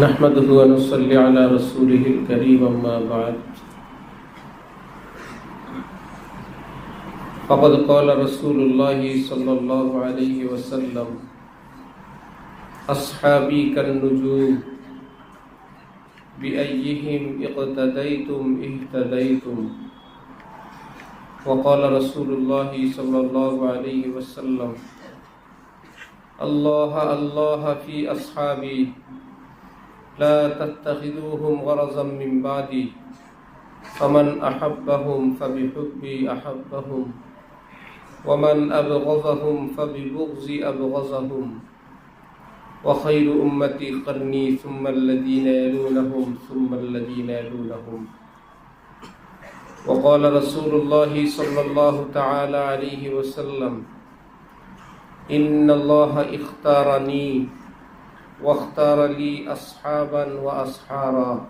نحمده ونصلي على رسوله الكريم أما بعد. فقد قال رسول الله صلى الله عليه وسلم أصحابي كالنجوم بأيهم اقتديتم اهتديتم. وقال رسول الله صلى الله عليه وسلم الله الله في أصحابي لا تتخذوهم غرضا من بعدي. فمن أحبهم فبحبي أحبهم ومن أبغضهم فببغضي أبغضهم. وخير أمتي قرني ثم الذين يلونهم ثم الذين يلونهم. وقال رسول الله صلى الله تعالى عليه وسلم إن الله اختارني واختار لي أصحابا وأصحارا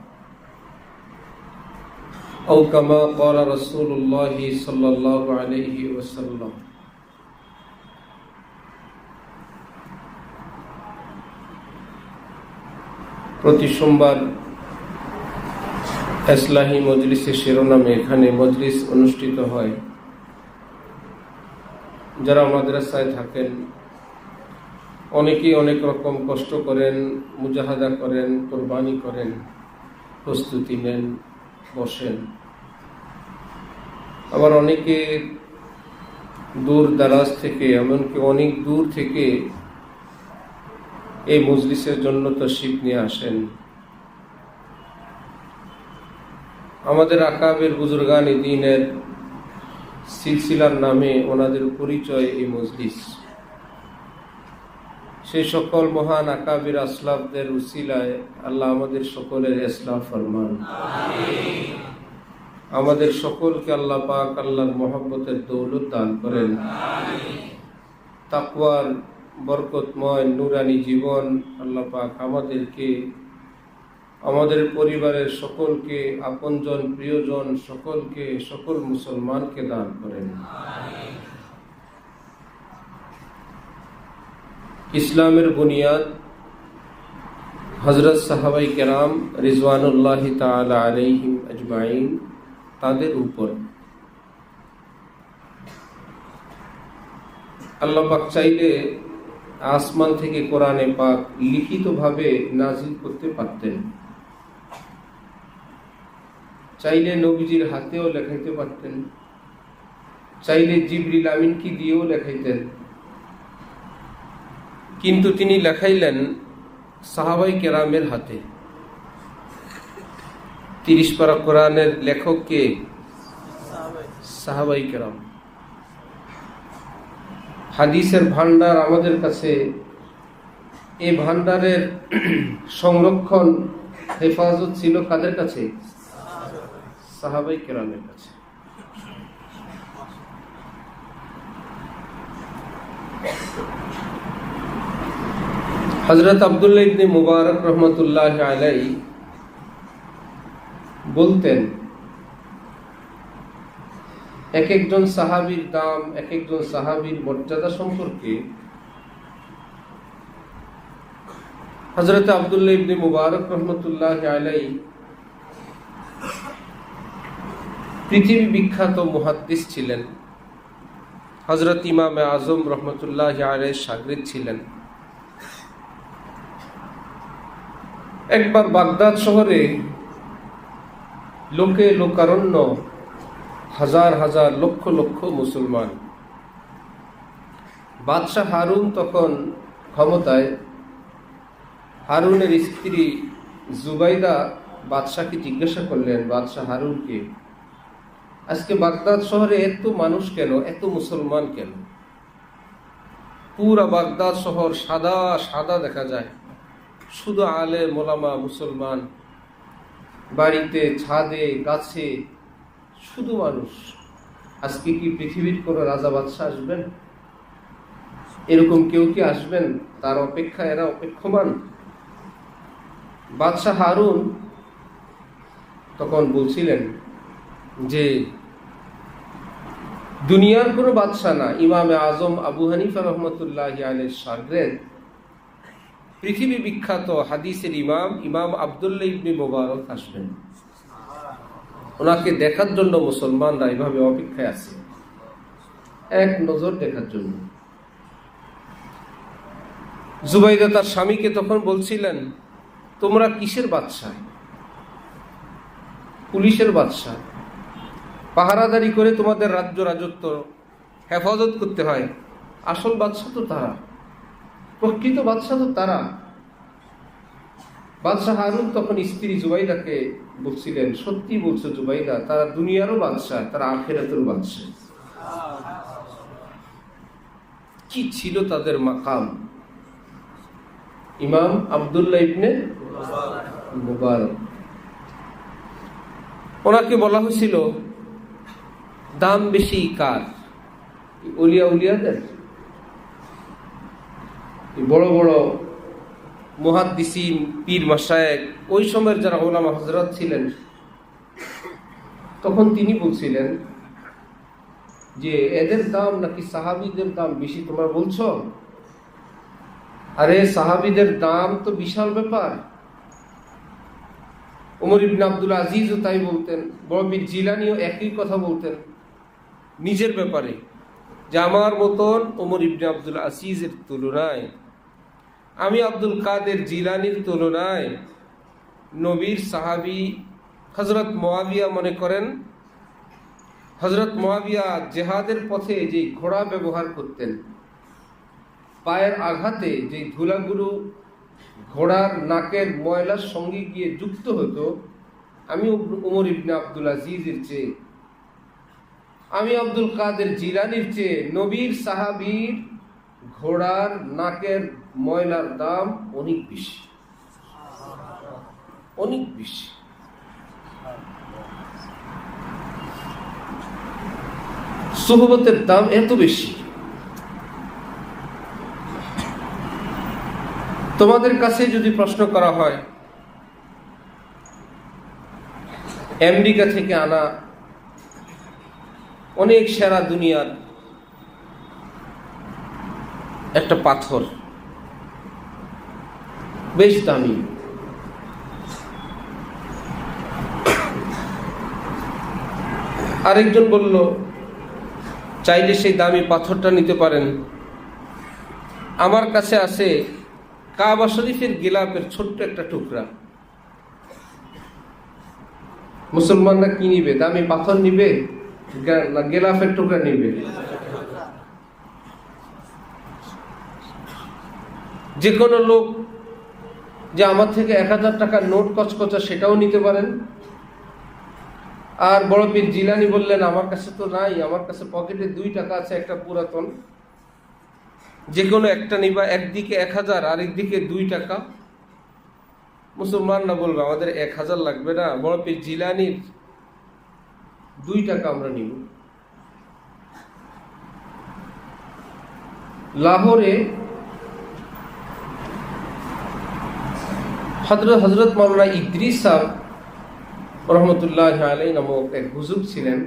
أو كما قال رسول الله صلى الله عليه وسلم প্রতি সোমবার এসলাহি মজলিসের শিরোনামে এখানে মজলিস অনুষ্ঠিত হয় যারা মাদ্রাসায় থাকেন অনেকেই অনেক রকম কষ্ট করেন, মুজাহাদা করেন, কোরবানি করেন, প্রস্তুতি নেন, বসেন। আবার অনেকে দূর দারাজ থেকে, এমনকি অনেক দূর থেকে এই মজলিসের জন্য তো শিব নিয়ে আসেন। আমাদের আকাবের বুজুর্গান দিনের সিলসিলার নামে ওনাদের পরিচয় এই মজলিস। সেই সকল মহান আকাবির আসলাফদের উসিলায় আল্লাহ আমাদের সকলের ইসলাম ফরমান। আমাদের সকলকে আল্লাহ পাক আল্লাহর মোহাম্মতের দৌলত দান করেন। তাকওয়ার বরকতময় নুরানি জীবন আল্লাহ পাক আমাদেরকে, আমাদের পরিবারের সকলকে, আপনজন, প্রিয়জন সকলকে, সকল মুসলমানকে দান করেন। ইসলামের বুনিয়াদ হজরত সাহাবাই কেরাম রিজওয়ানুল্লাহ তালা আলাইহিম আজমাইন তাদের উপর। আল্লাহ পাক চাইলে আসমান থেকে কোরআনে পাক লিখিতভাবে নাজিল করতে পারতেন। চাইলে নবীজির হাতেও লেখাইতে পারতেন। চাইলে জিবরিল আমিনকে দিয়েও লেখাইতেন। কিন্তু তিনি লেখাইলেন সাহাবাই কেরামের হাতে। তিরিশ পারা কোরআনের লেখক কে? সাহাবাই কেরাম। হাদিসের ভান্ডার আমাদের কাছে এই ভান্ডারের সংরক্ষণ, হেফাজত ছিল কাদের কাছে? সাহাবাই কেরামের কাছে। হজরত আবদুল্লাহ ইবনে মুবারক রহমতুল্লাহ আলাই বলতেন, এক একজন সাহাবির দাম, এক একজন সাহাবির মর্যাদা সম্পর্কে হজরত আবদুল্লাহ ইবনে মুবারক রহমতুল্লাহ আলাই পৃথিবী বিখ্যাত মুহাদ্দিস ছিলেন। হজরত ইমাম আজম রহমতুল্লাহ আলাই সাগরিদ ছিলেন। একবার বাগদাদ শহরে লোকে লোকারণ্য হাজার হাজার লক্ষ লক্ষ মুসলমান। বাদশাহ হারুন তখন ক্ষমতায়। হারুনের স্ত্রী জুবাইদা বাদশাহকে জিজ্ঞাসা করলেন, বাদশাহ হারুনকে, আজকে বাগদাদ শহরে এত মানুষ কেন, এত মুসলমান কেন? পুরা বাগদাদ শহর সাদা সাদা দেখা যায়। শুধু আলে মোলামা মুসলমান, বাড়িতে, ছাদে, গাছে, শুধু মানুষ। আজকে কি পৃথিবীর কোন রাজা বাদশাহ আসবেন? এরকম কেউ কি আসবেন? তার অপেক্ষা এরা অপেক্ষমান। বাদশাহ হারুন তখন বলছিলেন যে, দুনিয়ার কোনো বাদশাহ না। ইমামে আজম আবু হানিফা রহমতুল্লাহ আলের সাগরেদ পৃথিবী বিখ্যাত হাদিসের ইমাম ইমাম আবদুল্লাহ ইবনি মোবারক আসবেন। ওনাকে দেখার জন্য মুসলমানরা এভাবে অপেক্ষায় আছে। এক নজর দেখার জন্য। জুবাইদা তার স্বামীকে তখন বলছিলেন, তোমরা কিসের বাদশা পুলিশের বাদশা পাহারাদারি করে তোমাদের রাজ্য রাজত্ব হেফাজত করতে হয়। আসল বাদশা তো তারা। প্রকৃত বাদশাহ তো তারা। বাদশাহ হারুন তখন স্ত্রী জুবাইদাকে বলছিলেন, সত্যি বলছো জুবাইদা, তারা দুনিয়ারও বাদশাহ, তারা আখেরাতের বাদশাহ। কি ছিল তাদের মাকাম? ইমাম আবদুল্লাহ ইবনে মুবারক। ওনাকে বলা হয়েছিল, দাম বেশি কার? উলিয়া উলিয়াদের? বড় বড় মহাদ্দিসিন, পীর মাসায়েক ওই সময়ের যারা ওলামা হজরত ছিলেন, তখন তিনি বলছিলেন যে, এদের দাম নাকি সাহাবিদের দাম বেশি তোমরা বলছো? আরে, সাহাবিদের দাম তো বিশাল ব্যাপার। ওমর ইবনে আব্দুল আজিজও তাই বলতেন, বড় বীর জিলানিও একই কথা বলতেন, নিজের ব্যাপারে, যে আমার মতন ওমর ইবনে আব্দুল আজিজের তুলনায় আমি আব্দুল কাদের জিলানির তুলনায় নবীর সাহাবি হজরত মোয়াবিয়া মনে করেন হজরত মোয়াবিয়া জেহাদের পথে যে ঘোড়া ব্যবহার করতেন, পায়ের আঘাতে যে ধুলাগুলো ঘোড়ার নাকের ময়লার সঙ্গে গিয়ে যুক্ত হতো, আমি উমর ইবনে আব্দুল আজিজের চেয়ে, আমি আব্দুল কাদের জিলানির চেয়ে নবীর সাহাবীর ঘোড়ার নাকের ময়লার দাম অনেক বেশি। অনেক বেশি। সোহবতের দাম এত বেশি। তোমাদের কাছে যদি প্রশ্ন করা হয়, আমেরিকা থেকে আনা অনেক সেরা দুনিয়ার একটা পাথর বেশ দামি। আরেকজন বলল, চাইলে সেই দামি পাথরটা নিতে পারেন। আমার কাছে আছে কাবা শরীফের গিলাপের ছোট্ট একটা টুকরা। মুসলমানরা কি নিবে? দামি পাথর নিবে? না গেলাফের টুকরা নিবে? যে কোনো লোক যে আমার থেকে এক হাজার টাকার নোট কচকচা সেটাও নিতে পারেন। আর বড় পীর জিলানি বললেন, আমার কাছে তো নাই, আমার কাছে পকেটে দুই টাকা আছে, একটা পুরাতন। যে কোনো একটা নিবা, একদিকে এক হাজার আর একদিকে দুই টাকা। মুসলমানরা বলবে, আমাদের এক হাজার লাগবে না বড় পীর জিলানির দুই টাকা আমরা নিব। লাহোরে হজরত হজরত মাওলানা ইদ্রিস রহমতুল্লাহ আলাই নামক এক হুজুর ছিলেন।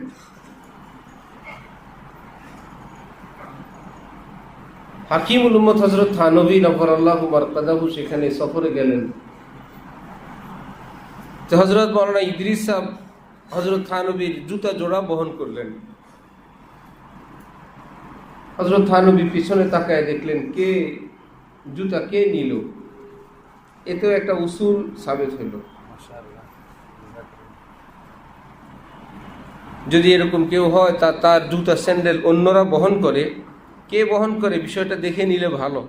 হাকিম উম্মত হজরত থানবী নফর আল্লাহ মারকাদাহু সেখানে সফরে গেলেন। হজরত মাওলানা ইদ্রিস সাহ হজরত থানবীর জুতা জোড়া বহন করলেন। হজরত থানবী পিছনে তাকায় দেখলেন, কে জুতা কে নিল? এতেও একটা উসুল সাবেত হইল। যদি এরকম কেউ হয়, তা তার জুতা স্যান্ডেল অন্যরা বহন করে, কে বহন করে বিষয়টা দেখে নিলে ভালো।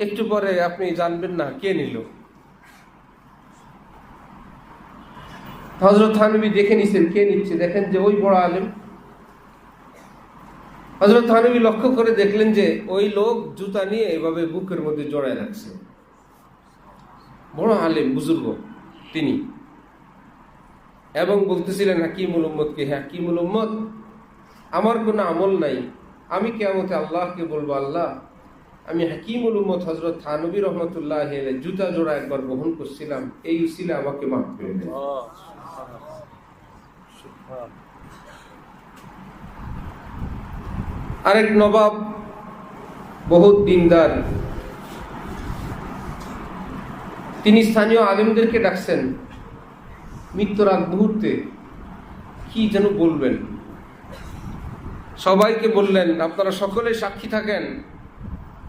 একটু পরে আপনি জানবেন না কে নিল। হজরত থানবী দেখে নিছেন কে নিচ্ছে। দেখেন যে ওই বড় আলেম। হজরত থানবী লক্ষ্য করে দেখলেন যে ওই লোক জুতা নিয়ে এভাবে বুকের মধ্যে জড়ায় রাখছে। বড় আলেম, বুজুর্গ তিনি। এবং বলতেছিলেন হাকিমুল উম্মদকে হ্যাঁ হাকিমুল উম্মদ আমার কোনো আমল নাই। আমি কেমতে আল্লাহকে বলব, আল্লাহ, আমি হাকিমুল উম্মদ হজরত থানবী রহমতুল্লাহ জুতা জোড়া একবার বহন করছিলাম। এই উসিলে আমাকে মাফ করে আরেক নবাব, বহুত দিনদার তিনি স্থানীয় আলেমদেরকে ডাকছেন মৃত্যুর আগ মুহূর্তে। কি যেন বলবেন। সবাইকে বললেন, আপনারা সকলে সাক্ষী থাকেন।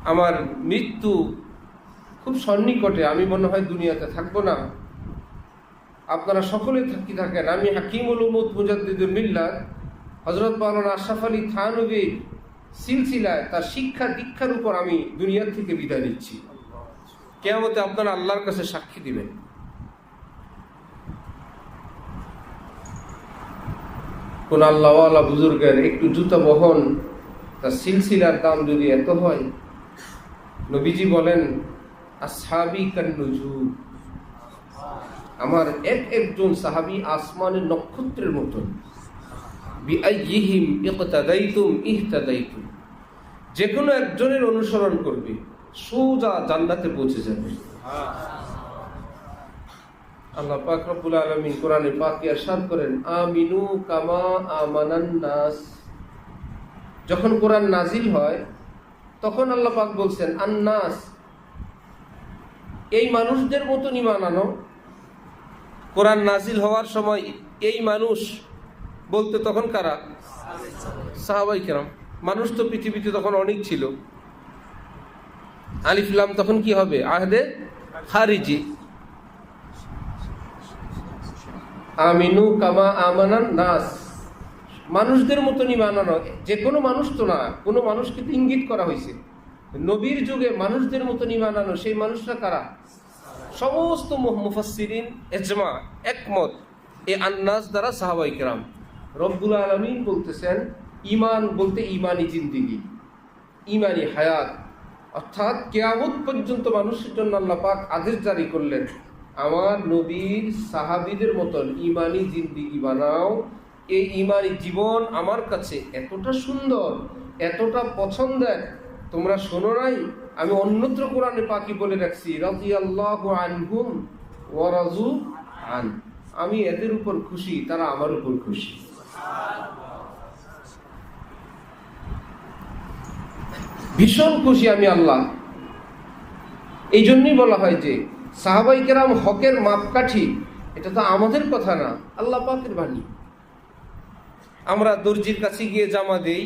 আমার মৃত্যু খুব সন্নিকটে, আমি মনে হয় দুনিয়াতে থাকব না। আপনারা সকলে সাক্ষী থাকেন। আমি হাকিমুল উমদ মুজাদ্দিদুল মিল্লাত হজরত মাওলানা আশরাফ আলী থানবীর সিলসিলায় তার শিক্ষা দীক্ষার উপর আমি দুনিয়ার থেকে বিদায় নিচ্ছি। কেয়ামতে আপনারা আল্লাহর কাছে সাক্ষী দিবেন। কোন আল্লাহওয়ালা বুজুর্গের একটু জুতা বহন, তার সিলসিলার দাম যদি এত হয়, নবীজি বলেন, আসহাবি কান্নুজু আমার এক একজন সাহাবি আসমানের নক্ষত্রের মতন। যে কোনো একজনের অনুসরণ করবে। সোজা জান্নাতে পৌঁছে যাবে। আল্লাহ পাক রব্বুল আলামিন কোরআনে করেন, আমিনু কামা আমানান নাস। যখন কোরআন নাজিল হয়, তখন আল্লাহ পাক বলছেন, আন্নাস। এই মানুষদের মতন ইমান আনো। কোরআন নাজিল হওয়ার সময় এই মানুষ বলতে তখন কারা? সাহাবাই কেরাম। মানুষ তো পৃথিবীতে তখন অনেক ছিল। আলিফলাম তখন কি হবে? আহদে খারিজি। আমিনু কামা আমানান নাস। মানুষদের মতনই মানানো যে কোনো মানুষ তো না, কোনো মানুষকে তো ইঙ্গিত করা হয়েছে। নবীর যুগে মানুষদের মতনই মানানো সেই মানুষরা কারা? সমস্ত মুফাসসিরিন এজমা, একমত। এ আন্নাস দ্বারা সাহাবাই কেরাম। রব্বুল আলমিন বলতেছেন ইমান বলতে ইমানি জিন্দিগি। ইমানি হায়াত। অর্থাৎ কেয়ামত পর্যন্ত মানুষের জন্য আল্লাহ পাক আদেশ জারি করলেন, আমার নবীর সাহাবিদের মতন ইমানি জিন্দিগি বানাও। এই ইমানি জীবন আমার কাছে এতটা সুন্দর, এতটা পছন্দের, তোমরা শোনো নাই, আমি অন্যত্র কোরআনে পাকি বলে রাখছি রাজি আল্লাহ আনহুম ওয়ারাজু আন। আমি এদের উপর খুশি, তারা আমার উপর খুশি। ভীষণ খুশি আমি আল্লাহ। এই জন্যই বলা হয় যে, সাহাবাই কেরাম হকের মাপকাঠি, এটা তো আমাদের কথা না, আল্লাহ পাকের বাণী। আমরা দর্জির কাছে গিয়ে জামা দেই,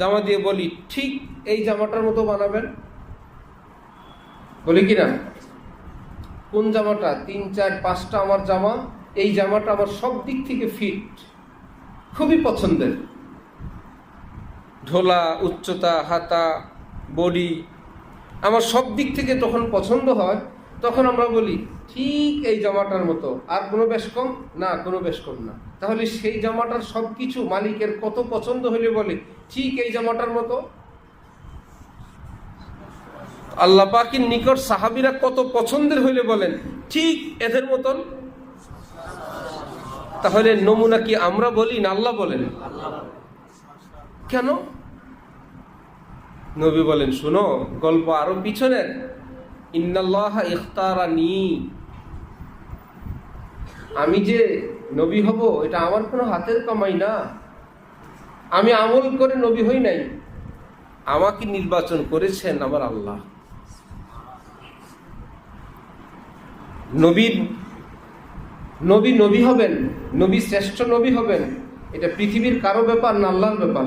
জামা দিয়ে বলি, ঠিক এই জামাটার মতো বানাবেন। বলি কি না? কোন জামাটা? তিন, চার, পাঁচটা আমার জামা, এই জামাটা আমার সব দিক থেকে ফিট খুবই পছন্দের। ঢোলা, উচ্চতা, হাতা, বডি, আমার সব দিক থেকে যখন পছন্দ হয়, তখন আমরা বলি, ঠিক এই জামাটার মতো, আর কোনো বেশ কম? না, কোনো বেশ কম না। তাহলে সেই জামাটার সব কিছু মালিকের কত পছন্দ হলে বলে, ঠিক এই জামাটার মতো? আল্লাহ পাকির নিকট সাহাবিরা কত পছন্দের হইলে বলেন, ঠিক এদের মতন? তাহলে নমুনা কি আমরা বলি না আল্লাহ বলেন? কেন? নবী বলেন, শুনো, গল্প আরও পিছনের। ইন্নাল্লাহ ইখতারানি। আমি যে নবী হব, এটা আমার কোনো হাতের কামাই না। আমি আমল করে নবী হই নাই। আমাকে নির্বাচন করেছেন আমার আল্লাহ। নবীর, নবী নবী হবেন, নবী শ্রেষ্ঠ নবী হবেন, এটা পৃথিবীর কারও ব্যাপার না, আল্লাহর ব্যাপার।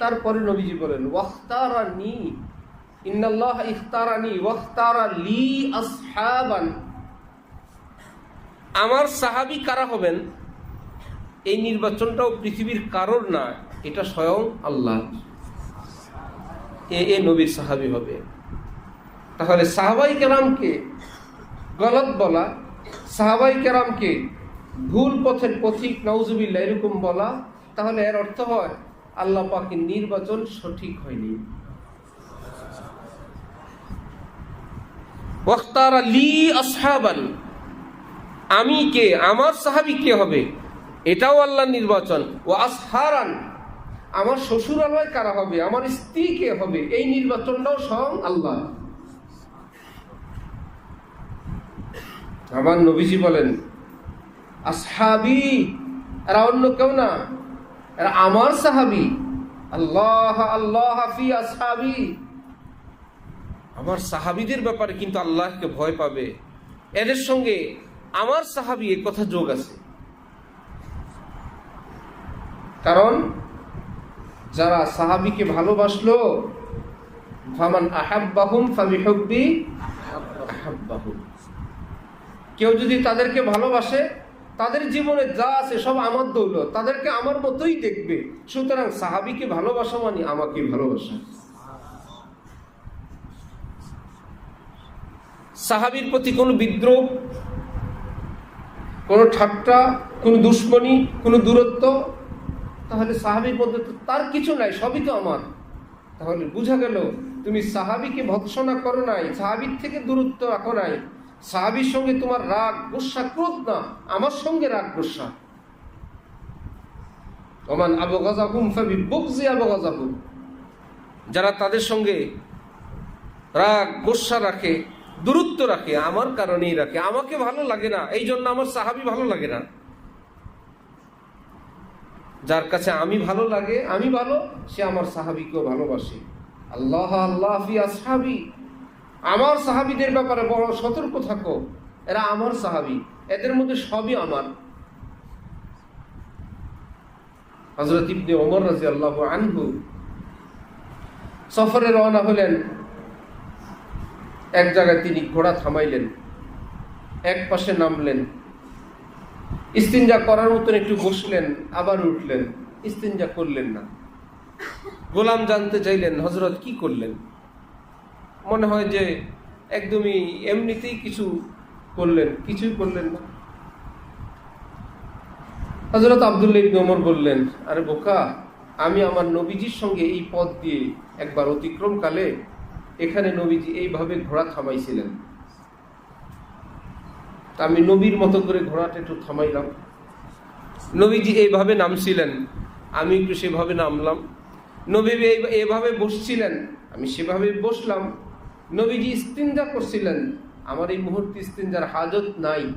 তারপরে নবীজি বলেন, ওয়াখতারানি, ইন্নাল্লাহ ইখতারানি, ওয়াখতারা লি আসহাবান। আমার সাহাবি কারা হবেন? এই নির্বাচনটাও পৃথিবীর কারোর না, এটা স্বয়ং আল্লাহ। এ এ নবীর সাহাবি হবে। তাহলে সাহাবাই কেরামকে গলত বলা, সাহাবাই কেরামকে ভুল পথের পথিক নওজুবিল্লা এরকম বলা, তাহলে এর অর্থ হয় আল্লাহ পাকের নির্বাচন সঠিক হয়নি। আমি কে? আমার সাহাবি কে হবে? এটাও আল্লাহ নির্বাচন। ও আসহারান। আমার শ্বশুরালয় কারা হবে? আমার স্ত্রী কে হবে? এই নির্বাচনটাও স্বয়ং আল্লাহ। আমার নবীজি বলেন, আসহাবি, এরা অন্য কেউ না। এরা আমার সাহাবি, আল্লাহ আল্লাহ হাফি আমার সাহাবিদের ব্যাপারে কিন্তু আল্লাহকে ভয় পাবে। এদের সঙ্গে আমার সাহাবি এ কথা যোগ আছে। কারণ যারা সাহাবিকে ভালোবাসলো কেউ যদি তাদেরকে ভালোবাসে তাদের জীবনে যা আছে সব আমার দৌলত। তাদেরকে আমার মতোই দেখবে। সুতরাং সাহাবিকে ভালোবাসা মানে আমাকে ভালোবাসা। সাহাবির প্রতি কোনো বিদ্রোহ, কোনো ঠাট্টা, কোনো দুশ্মনী, কোনো দূরত্ব, তাহলে সাহাবির মধ্যে তো তার কিছু নাই, সবই তো আমার। তাহলে বোঝা গেল, তুমি সাহাবিকে ভৎসনা করো নাই, সাহাবির থেকে দূরত্ব রাখো নাই। সাহাবির সঙ্গে তোমার রাগ, গোসা, ক্রোধ না। আমার সঙ্গে রাগ, গোসা। ওমান আবু গাজাহুম ফাবি বুকজি আবু গাজাহুম যারা তাদের সঙ্গে রাগ, গোসা রাখে, দূরত্ব রাখে, আমার কারণেই রাখে। আমাকে ভালো লাগে না, এই জন্য আমার সাহাবি ভালো লাগে না। যার কাছে আমি ভালো লাগে, আমি ভালো, সে আমার সাহাবিকেও ভালোবাসে। আল্লাহ আল্লাহ ফি আমার সাহাবিদের ব্যাপারে বড় সতর্ক থাকো। এরা আমার সাহাবি। এদের মধ্যে সবই আমার। হজরত ইবনে ওমর রাজি আল্লাহ আনহু সফরে রওনা হলেন। এক জায়গায় তিনি ঘোড়া থামাইলেন। এক পাশে নামলেন। ইস্তিনজা করার মতন একটু বসলেন, আবার উঠলেন। ইস্তিনজা করলেন না। গোলাম জানতে চাইলেন হজরত কি করলেন? মনে হয় যে একদমই এমনিতেই কিছু করলেন, কিছুই করলেন না। হজরত আবদুল্লাহ ওমর বললেন, আরে বোকা, আমি আমার নবীজির সঙ্গে এই পথ দিয়ে একবার অতিক্রমকালে এখানে নবীজি এইভাবে ঘোড়া থামাইছিলেন। আমি নবীর মতো করে ঘোড়াটা একটু থামাইলাম। নবীজি এইভাবে নামছিলেন, আমি একটু সেভাবে নামলাম। নবী এইভাবে বসছিলেন, আমি সেভাবে বসলাম। নবীজি ইস্তিনজা করছিলেন। আমার এই মুহূর্তে ইস্তিনজার হাজত নাই।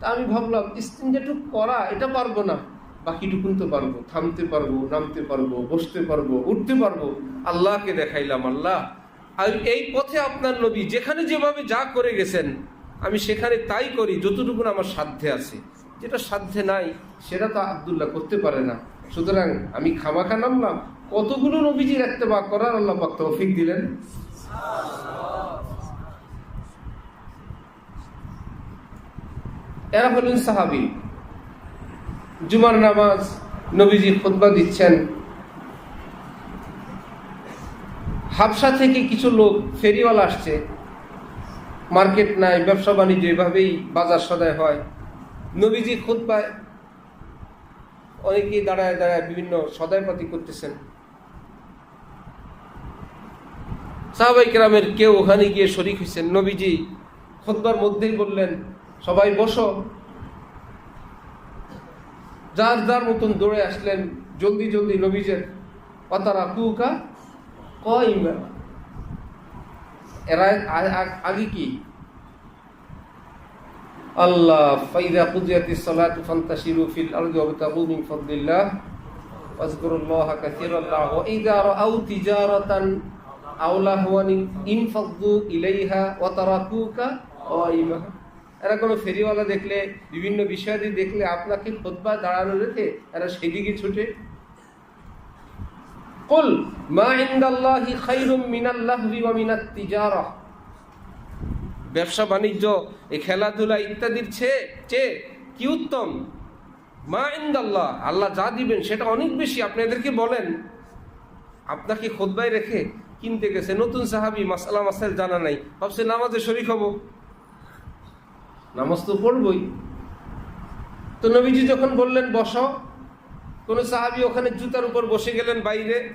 তা আমি ভাবলাম ইস্তিনজাটুক করা, এটা পারব না। বাকিটুকুন তো পারব। থামতে পারব, নামতে পারব, বসতে পারব, উঠতে পারব। আল্লাহকে দেখাইলাম, আল্লাহ। আর এই পথে আপনার নবী যেখানে যেভাবে যা করে গেছেন, আমি সেখানে তাই করি যতটুকু আমার সাধ্যে আছে। যেটা সাধ্যে নাই, সেটা তো আবদুল্লাহ করতে পারে না। সুতরাং আমি খামাখা নামলাম। কতগুলো নবীজির একটা বা করার আল্লাহ তৌফিক দিলেন। এরা হলেন সাহাবি। জুমার নামাজ নবীজি খুতবা দিচ্ছেন। হাবসা থেকে কিছু লোক ফেরিওয়ালা আসছে। মার্কেট নাই, ব্যবসা বাণিজ্য এভাবেই বাজার সদায় হয়। নবীজি খুতবায় অনেকেই দাঁড়ায় দাঁড়ায় বিভিন্ন সদায়পাতি করতেছেন। সাহাবাই কেরামের কেউ ওখানে গিয়ে শরিক হয়েছেন নবীজি খুতবার মধ্যেই বললেন, সবাই বসো। যার যার মতন দৌড়ে আসলেন, জলদি জলদি নবীজের পাতারা কুকা কইমা এরা আগে কি? আল্লাহ, ফাইদা কুদিয়াতি সালাতু ফান্তাশিরু ফিল আরদি ওয়াবতাগু মিন ফাদলিল্লাহ। ওয়াজকুরুল্লাহ কাসীরাল্লাহ। ওয়া ইযা রাআউ তিজারাতান কাইমা এরা কোনো ফেরিওয়ালা দেখলে, বিভিন্ন বিষয়াদি দেখলে আপনাকে খুতবা দাঁড়ানো রেখে এরা সেদিকে ছুটে। কুল, মা তিজারা। ব্যবসা, বাণিজ্য এই খেলাধুলা ইত্যাদির চেয়ে চেয়ে কি উত্তম? মা ইন্দাল্লাহ, আল্লাহ যা দিবেন সেটা অনেক বেশি। আপনি এদেরকে বলেন, আপনাকে খোদবাই রেখে কিনতে গেছে, নতুন সাহাবি মাসালা মাসাইল জানা নাই। ভাবছে, নামাজে শরিক হব। নামাজ তো পড়বই। তো নবীজি যখন বললেন, বস। কোন সাহাবি ওখানে জুতার উপর বসে গেলেন বাইরে।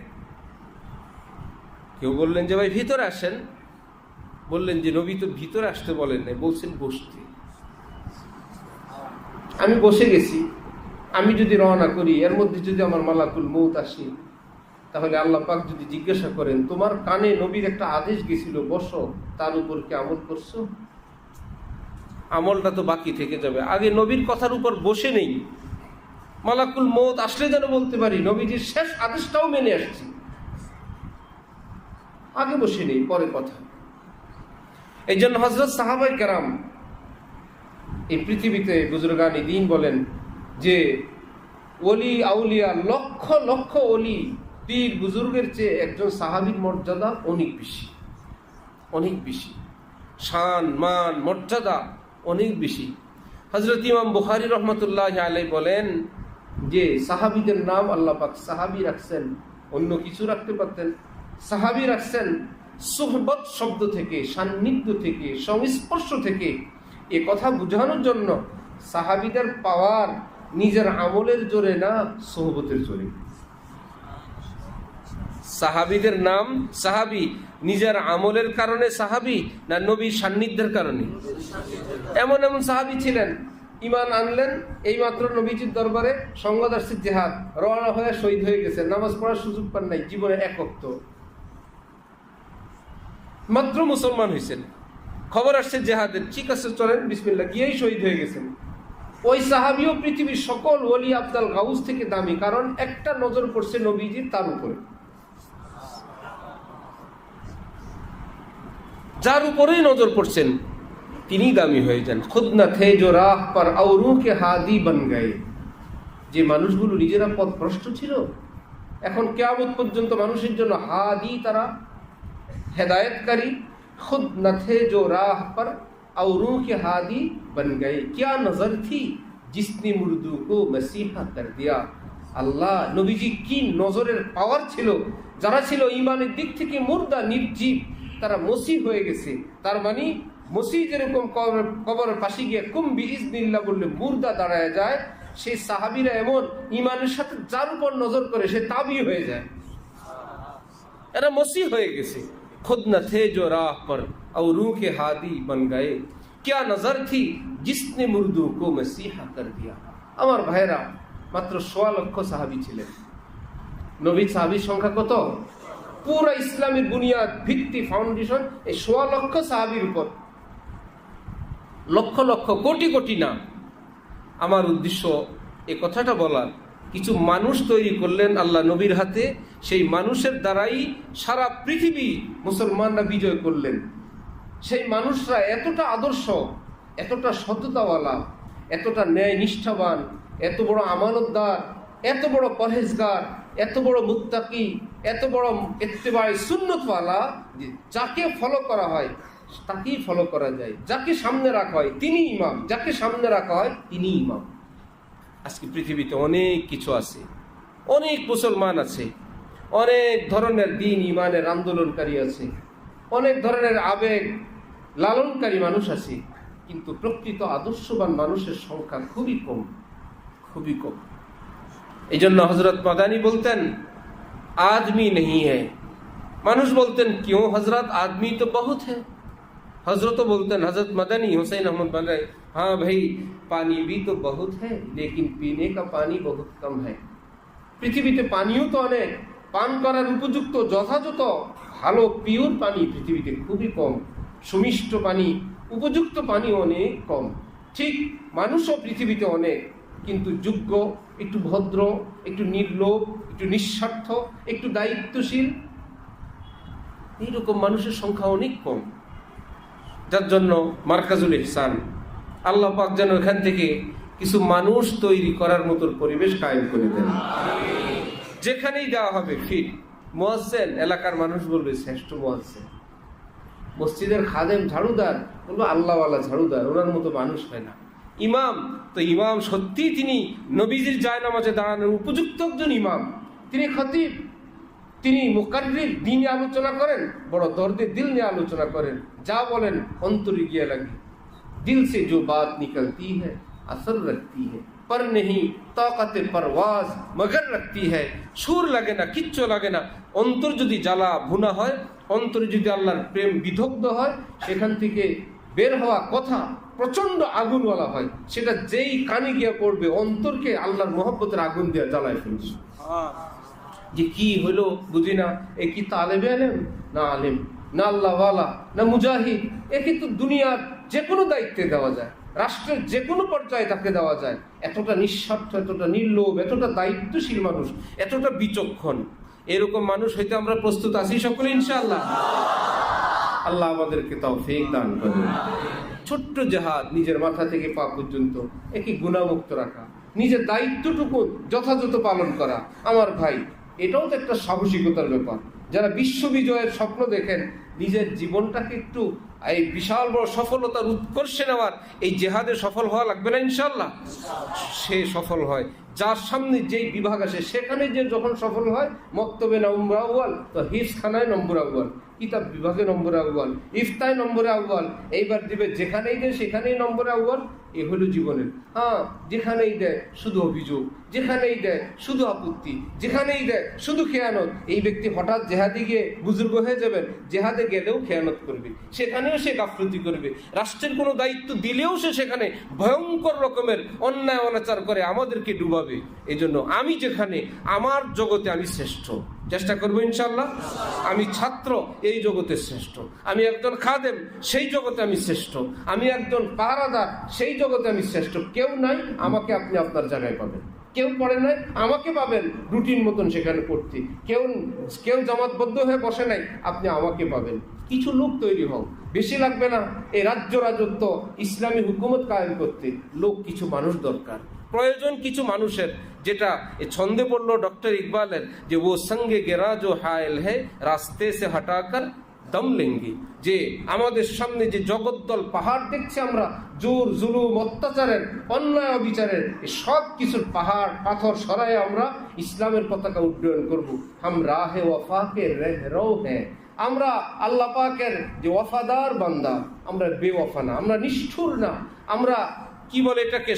কেউ বললেন যে, ভাই, ভিতরে আসেন। বললেন যে, নবী তো ভিতরে আসতে বলেন নাই। বলছেন, বসতে। আমি বসে গেছি। আমি যদি রওনা করি, এর মধ্যে যদি আমার মালাকুল মৌত আসি তাহলে আল্লাহ পাক যদি জিজ্ঞাসা করেন, তোমার কানে নবীর একটা আদেশ গেছিল, বসো, তার উপর কি আমল করছ? আমলটা তো বাকি থেকে যাবে। আগে নবীর কথার উপর বসে নেই। মালাকুল মৌত আসলে যেন বলতে পারি, নবীজির শেষ আদেশটাও মেনে আসছি। আগে বসে নেই, পরে কথা। এই জন্য হজরত সাহাবাই কেরাম এই পৃথিবীতে বুজুর্গানি দিন বলেন যে অলি আউলিয়া, লক্ষ লক্ষ অলি পীর বুজুর্গের চেয়ে একজন সাহাবির মর্যাদা অনেক বেশি। অনেক বেশি। শান, মান, মর্যাদা অনেক বেশি। হজরত ইমাম বুখারি রহমতুল্লাহ আলাই বলেন যে, সাহাবিদের নাম আল্লাহ পাক সাহাবি রাখছেন, অন্য কিছু রাখতে পারতেন। সাহাবি রাখছেন সোহবত শব্দ থেকে, সান্নিধ্য থেকে, সংস্পর্শ থেকে। এ কথা বোঝানোর জন্য সাহাবিদের পাওয়ার নিজের আমলের জোরে না, সোহবতের জোরে। সাহাবিদের নাম সাহাবি। নিজের আমলের কারণে সাহাবি না নবীর সান্নিধ্যের কারণে? এমন এমন সাহাবি ছিলেন ইমান আনলেন, এইমাত্র নবীজির দরবারে সংবাদ আসছে জেহাদ, রওনা হয়ে শহীদ হয়ে গেছে নামাজ পড়ার সুযোগ পান নাই, জীবনে একত্ব মাত্র মুসলমান হয়েছেন খবর আসছে জেহাদের, ঠিক আছে, চলেন বিসমিল্লা গিয়েই শহীদ হয়ে গেছেন। ওই সাহাবিও পৃথিবীর সকল ওলি আবদাল গাউস থেকে দামি, কারণ একটা নজর পড়ছে নবীজির তার উপরে। যার উপরেই নজর পড়ছেন, তিনি দামি হয়ে যান। খুদ না থে জো রাহ পর আউরুকে হাদি বন গায়ে। যে মানুষগুলো নিজেরা পথ ভ্রষ্ট ছিল, এখন কেয়ামত পর্যন্ত মানুষের জন্য হাদি তারা হেদায়তকারী। খুদ না থে জো রাহ পর আউরুকে হাদি বন গায়ে। কিয়া নজর থি জিসনি মুরদু কো মসিহা কর দিয়া। আল্লাহ নবীজি কি নজরের পাওয়ার ছিল? যারা ছিল ইমানের দিক থেকে মুর্দা, নির্জীব তারা মসি হয়ে গেছে তার মানে মসি যেরকম কবর- কবরের পাশে গিয়ে কুম্বি ইজনিল্লা বললে মুর্দা দাঁড়ায় যায় সেই সাহাবিরা এমন ইমানের সাথে যার উপর নজর করে সে তাবি হয়ে যায় এরা मसीह হয়ে গেছে खुद न थे जो राह पर और रूह के हादी बन गए क्या नजर थी जिसने मुर्दू को मसीहा कर दिया আমার ভাইরা মাত্র সোয়া লক্ষ সাহাবি ছিলেন নবী সাহাবির সংখ্যা কত পুরো ইসলামের বুনিয়াদ ভিত্তি ফাউন্ডেশন এই সোয়া লক্ষ সাহাবির উপর। লক্ষ লক্ষ, কোটি কোটি না। আমার উদ্দেশ্য এ কথাটা বলার। কিছু মানুষ তৈরি করলেন আল্লাহ নবীর হাতে, সেই মানুষের দ্বারাই সারা পৃথিবী মুসলমানরা বিজয় করলেন। সেই মানুষরা এতটা আদর্শ, এতটা সততাওয়ালা, এতটা ন্যায় নিষ্ঠাবান এত বড় আমানতদার, এত বড় পরহেজগার এত বড় মুত্তাকি, এত বড় এত্তেবায় সুন্নতওয়ালা যে যাকে ফলো করা হয়, তাকেই ফলো করা যায়। যাকে সামনে রাখা হয়, তিনি ইমাম। যাকে সামনে রাখা হয়, তিনি ইমাম। আজকে পৃথিবীতে অনেক কিছু আছে। অনেক মুসলমান আছে। অনেক ধরনের দিন ইমানের আন্দোলনকারী আছে। অনেক ধরনের আবেগ লালনকারী মানুষ আছে। কিন্তু প্রকৃত আদর্শবান মানুষের সংখ্যা খুবই কম খুবই কম। এই জন্য হজরত মাদানি বলতেন আদমি নেই হ্যাঁ মানুষ বলতেন क्यों हजरत आदमी तो बहुत है हजरत तो बोलते हैं हजरत मदनी हुसैन अहमद बन रहे हाँ भाई पानी भी तो बहुत है लेकिन पीने का पानी बहुत कम है পৃথিবীতে পানিও তো অনেক পান করার উপযুক্ত যথাযথ ভালো পিওর পানি পৃথিবীতে খুবই কম সুমিষ্ট পানি উপযুক্ত পানি অনেক কম ঠিক মানুষও পৃথিবীতে অনেক কিন্তু যোগ্য একটু ভদ্র, একটু নির্লোভ, একটু নিঃস্বার্থ, একটু দায়িত্বশীল। এইরকম মানুষের সংখ্যা অনেক কম। যার জন্য মার্কাজুল ইহসান, আল্লাহ পাক যেন এখান থেকে কিছু মানুষ তৈরি করার মতো পরিবেশ কায়েম করে দেন। যেখানেই দেওয়া হবে ফিট মোয়াজ্জেন, এলাকার মানুষ বলবে, শ্রেষ্ঠ মোয়াজ্জেন। মসজিদের খাদেম ঝাড়ুদার বলব আল্লাহওয়ালা ঝাড়ুদার, ওনার মতো মানুষ হয় না। ইমাম তো ইমাম সত্যি তিনি নবীজির জায়নামাজে দাঁড়ানোর উপযুক্ত একজন ইমাম তিনি খতিব তিনি মুকাররির দিনে আলোচনা করেন বড় দর্দে দিল নিয়ে আলোচনা করেন যা বলেন অন্তরে গিয়ে লাগে दिल से जो बात निकलती है असर रखती है पर नहीं ताकत परवाज मगर रखती है সুর লাগে না কিচ্ছু লাগে না অন্তর যদি জ্বালা ভুনা হয় অন্তরে যদি আল্লাহর প্রেম বিদগ্ধ হয় সেখান থেকে বের হওয়া কথা প্রচণ্ড আগুনওয়ালা হয়। সেটা যেই কানে গিয়ে পড়বে অন্তরকে আল্লাহর মহব্বতের আগুন দিয়ে জ্বালায় ফেলছে। যে কি হলো বুঝি না এ কি তালেবে আলেম না আলেম না আল্লাহওয়ালা না মুজাহিদ। এ কিন্তু দুনিয়ার যে কোনো দায়িত্বে দেওয়া যায় রাষ্ট্রের যে কোনো পর্যায়ে তাকে দেওয়া যায়। এতটা নিঃস্বার্থ এতটা নির্লোভ এতটা দায়িত্বশীল মানুষ এতটা বিচক্ষণ। এরকম মানুষ হইতে আমরা প্রস্তুত আছি সকলে ইনশাআল্লাহ। আল্লাহ আমাদেরকে তৌফিক দান করুন। ছোট্ট জেহাদ নিজের মাথা থেকে পা পর্যন্ত একে গুণামুক্ত রাখা। নিজের দায়িত্বটুকু যথাযথ পালন করা। আমার ভাই, এটাও তো একটা সাহসিকতার ব্যাপার। যারা বিশ্ব বিজয়ের স্বপ্ন দেখেন, নিজের জীবনটাকে একটু, এই বিশাল বড় সফলতার উৎকর্ষে নেওয়ার, এই জেহাদে সফল হওয়া লাগবে না ইনশাল্লাহ সে সফল হয়। যার সামনে যেই বিভাগ আসে, সেখানে যে যখন সফল হয়, মক্তবে নম্বর আউ্বাল তো হিস হিফখানায় নম্বর আউ্বাল কিতাব বিভাগে নম্বরে আউ্বাল ইফতায় নম্বরে আউ্বাল এইবার দিবে যেখানেই দেয় সেখানেই নম্বরে আউ্বাল এ হলো জীবনের। হ্যাঁ যেখানেই দেয় শুধু অভিযোগ, যেখানেই দেয় শুধু আপত্তি, যেখানেই দেয় শুধু খেয়ানত। এই ব্যক্তি হঠাৎ জেহাদে গিয়ে বুজুর্গ হয়ে যাবেন, জেহাদে গেলেও খেয়ানত করবে, সেখানেও সে গাফলতি করবে। রাষ্ট্রের কোনো দায়িত্ব দিলেও সে সেখানে ভয়ঙ্কর রকমের অন্যায়, অনাচার করে আমাদেরকে ডুবাবে। এই জন্য আমি যেখানে, আমার জগতে আমি শ্রেষ্ঠ। চেষ্টা করব ইনশাল্লাহ আমি ছাত্র, এই জগতে শ্রেষ্ঠ। আমি একজন খাদেম, সেই জগতে আমি শ্রেষ্ঠ। আমি একজন পাহারাদার, সেই জগতে আমি শ্রেষ্ঠ। কেউ নাই, আমাকে আপনি আপনার জায়গায় পাবেন। কেউ পড়ে নাই, আমাকে পাবেন রুটিন মতন সেখানে করতে কেউ কেউ জামাতবদ্ধ হয়ে বসে নাই, আপনি আমাকে পাবেন। কিছু লোক তৈরি হোক বেশি লাগবে না এই রাজ্য রাজত্ব, ইসলামী হুকুমত কায়েম করতে। লোক কিছু মানুষ দরকার। প্রয়োজন কিছু মানুষের, যেটা এ ছন্দে পড়ল ডক্টর ইকবালের, যে ও সঙ্গে গেরাজ হায়েল হে, রাস্তে সে হটাকর দম লেঙ্গি যে আমাদের সামনে যে জগদ্দল পাহাড় দেখছি আমরা, জোর জুলুম, অত্যাচারের, অন্যায় অবিচারের সব কিছুর পাহাড়, পাথর সরাই আমরা ইসলামের পতাকা উড্ডয়ন করব। হাম রাহে ওয়াফাকে আমরা আল্লাহ পাকের যে ওয়াফাদার বান্দা, আমরা বেওয়াফা না, আমরা নিষ্ঠুর না। আমরা, কি বলে এটাকে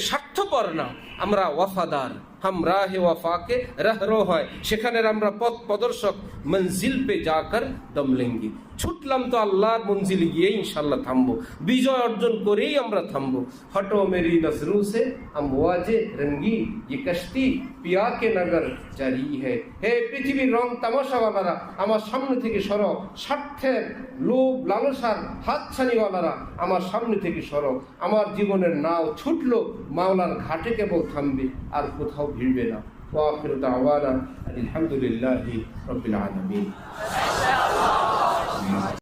স্বার্থপর না আমরা ওয়াফাদার হাম রাহে ওয়াফাকে রহরো হয় সেখানের আমরা পথ প্রদর্শক মঞ্জিল পে যাকর দম লেঙ্গি ছুটলাম তো আল্লাহর মঞ্জিলে গিয়ে ইনশাল্লাহ থামবো বিজয় অর্জন করেই আমরা থামবো হটো মেরি নজরু সে हम वाजे रंगी ये कश्ती পিয়া কে নগর জারি হে হে পৃথিবীর রং তামাশাওয়ালারা আমার সামনে থেকে সরো স্বার্থের লোভ লালসার হাতছানিওয়ালারা আমার সামনে থেকে সরো আমার জীবনের নাও ছুটলো মাওলার ঘাটে কেবল থামবে আর কোথাও ভিড়বে না। ওয়াফির দাওয়ানা আলহামদুলিল্লাহি